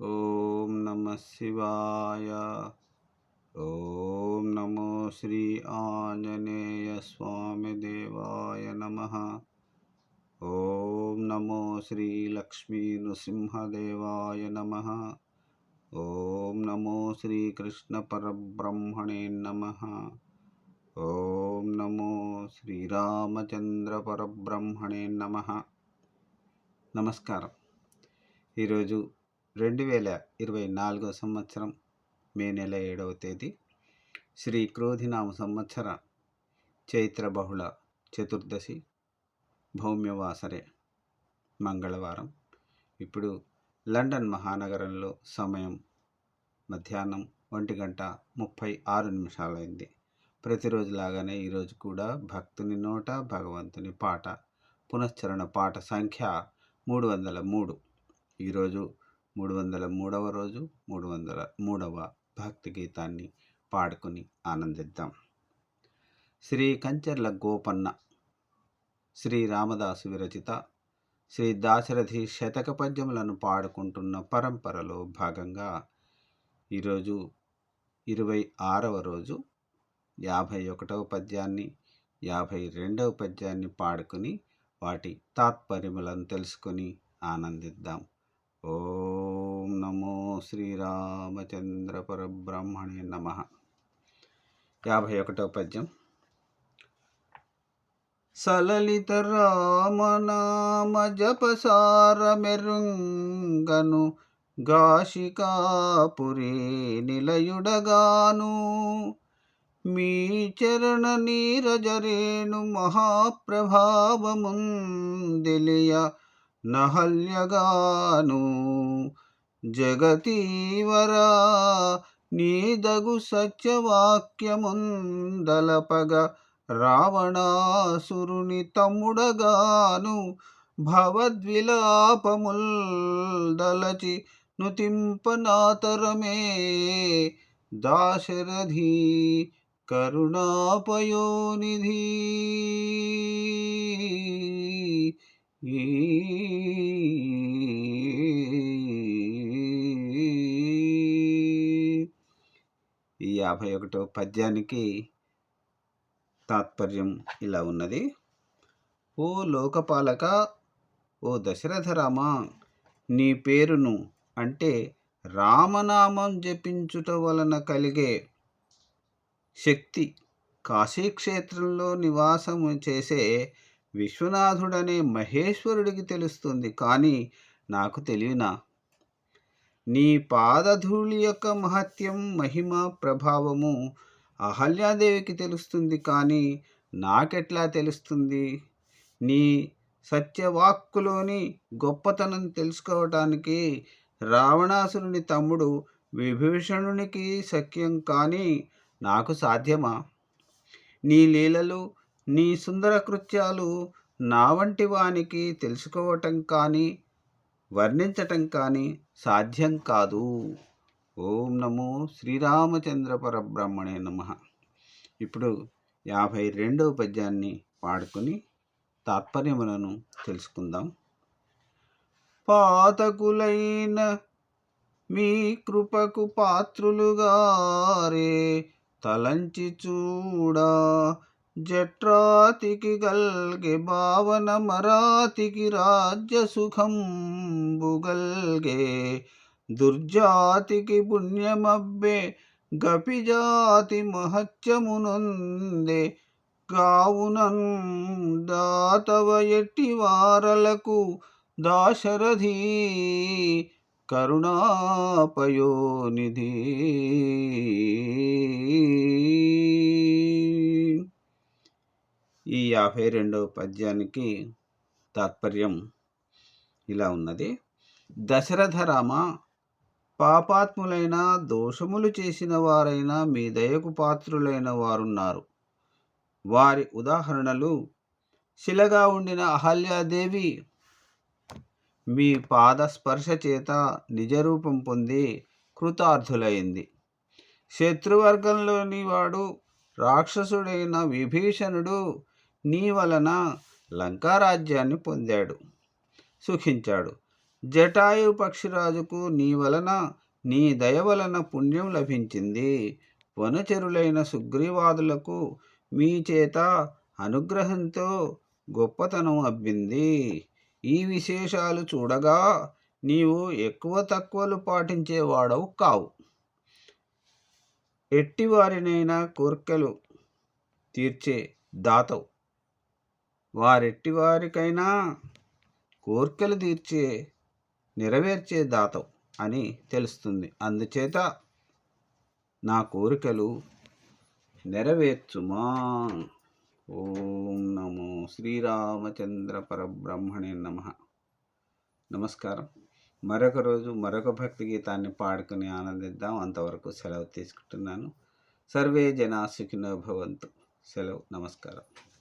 ఓం నమ శివాయ ఓం నమో శ్రీ ఆంజనేయ స్వామి దేవాయ నమ ఓం నమో శ్రీ లక్ష్మీ నృసింహదేవాయ నమ ఓం నమో శ్రీకృష్ణ పరబ్రహ్మణే నమ ఓం నమో శ్రీరామచంద్ర పరబ్రహ్మణే నమ నమస్కారం ఈరోజు రెండు వేల ఇరవై నాలుగో సంవత్సరం మే నెల ఏడవ తేదీ శ్రీ క్రోధినామ సంవత్సర చైత్ర బహుళ చతుర్దశి భౌమ్యవాసరే మంగళవారం. ఇప్పుడు లండన్ మహానగరంలో సమయం మధ్యాహ్నం ఒంటి గంట ముప్పై ఆరు నిమిషాలైంది. ప్రతిరోజులాగానే ఈరోజు కూడా భక్తుని నోట భగవంతుని పాట పునశ్చరణ పాట సంఖ్య మూడు వందల మూడు. ఈరోజు మూడు వందల మూడవ రోజు మూడు వందల మూడవ భక్తి గీతాన్ని పాడుకుని ఆనందిద్దాం. శ్రీ కంచర్ల గోపన్న శ్రీ రామదాసు విరచిత శ్రీ దాశరథి శతక పద్యములను పాడుకుంటున్న పరంపరలో భాగంగా ఈరోజు ఇరవై ఆరవ రోజు యాభై ఒకటవ పద్యాన్ని యాభై రెండవ పద్యాన్ని పాడుకుని వాటి తాత్పర్యములను తెలుసుకొని ఆనందిద్దాం. ఓ నమో శ్రీరామచంద్ర పరబ్రహ్మణే నమ. యాభై ఒకటో పద్యం. సలలిత రామనామ జపసార మెరుంగను గాశికాపురి నిలయుడగాను. మీ చరణ నీరజరేణు మహాప్రభావముందిలియ నహల్యగాను. జగతీవరా నీదగు సత్యవాక్యముందలపగ రావణాసురుని తమ్ముడగాను భవద్విలాపముల్ దలచి నుతింపనాతరమే దాశరథీ కరుణాపయోనిధి. ఈ యాభై ఒకటో పద్యానికి తాత్పర్యం ఇలా ఉన్నది. ఓ లోకపాలక ఓ దశరథ రామ నీ పేరును అంటే రామనామం జపించుట వలన కలిగే శక్తి కాశీక్షేత్రంలో నివాసము చేసే విశ్వనాథుడనే మహేశ్వరుడికి తెలుస్తుంది. కానీ నాకు తెలియనా నీ పాదధూళి యొక్క మహత్యం మహిమ ప్రభావము అహల్యాదేవికి తెలుస్తుంది కానీ నాకెట్లా తెలుస్తుంది? నీ సత్యవాక్కులోని గొప్పతనం తెలుసుకోవటానికి రావణాసురుని తమ్ముడు విభీషణునికి సఖ్యం కానీ నాకు సాధ్యమా? నీ లీలలు నీ సుందర కృత్యాలు నా వంటి వానికి తెలుసుకోవటం కానీ వర్ణించటం కానీ సాధ్యం కాదు. ఓం నమో శ్రీరామచంద్ర పరబ్రహ్మణే నమ. ఇప్పుడు యాభై రెండవ పద్యాన్ని పాడుకొని తాత్పర్యములను తెలుసుకుందాం. పాతకులైన మీ కృపకు పాత్రులుగారే తలంచి చూడా జట్రాతికి గల్గే భావన మరాతికి రాజ్య సుఖం బుగల్గే దుర్జాతికి పుణ్యమబ్బే గపిజాతి మహత్యమునొందే. కావునం దాతవ ఎట్టి వారలకు దాశరథి కరుణాపయోనిధి. ఈ యాభై రెండవ పద్యానికి తాత్పర్యం ఇలా ఉన్నది. దశరథ రామ పాపాత్ములైన దోషములు చేసిన వారైన మీ దయకు పాత్రులైన వారున్నారు. వారి ఉదాహరణలు శిలగా ఉండిన అహల్యాదేవి మీ పాద స్పర్శ చేత నిజరూపం పొంది కృతార్థులైంది. శత్రువర్గంలోని వాడు రాక్షసుడైన విభీషణుడు నీ వలన లంకారాజ్యాన్ని పొందాడు. సుఖించాడు. జటాయు పక్షిరాజుకు నీ వలన నీ దయ వలన పుణ్యం లభించింది. వనచరులైన సుగ్రీవాదులకు మీ చేత అనుగ్రహంతో గొప్పతనం అబ్బింది. ఈ విశేషాలు చూడగా నీవు ఎక్కువ తక్కువలు పాటించేవాడవు కావు. ఎట్టివారినైనా కోర్కెలు తీర్చే దాతవు. వారెట్టి వారికైనా కోర్కెలు తీర్చే నెరవేర్చే దాతవు అని తెలుస్తుంది. అందుచేత నా కోరికలు నెరవేర్చుమా? ఓం నమో శ్రీరామచంద్ర పరబ్రహ్మణే నమ. నమస్కారం. మరొక రోజు మరొక భక్తి గీతాన్ని పాడుకుని ఆనందిద్దాం. అంతవరకు సెలవు తీసుకుంటున్నాను. సర్వే జనా సుఖినో భవంతు. సెలవు. నమస్కారం.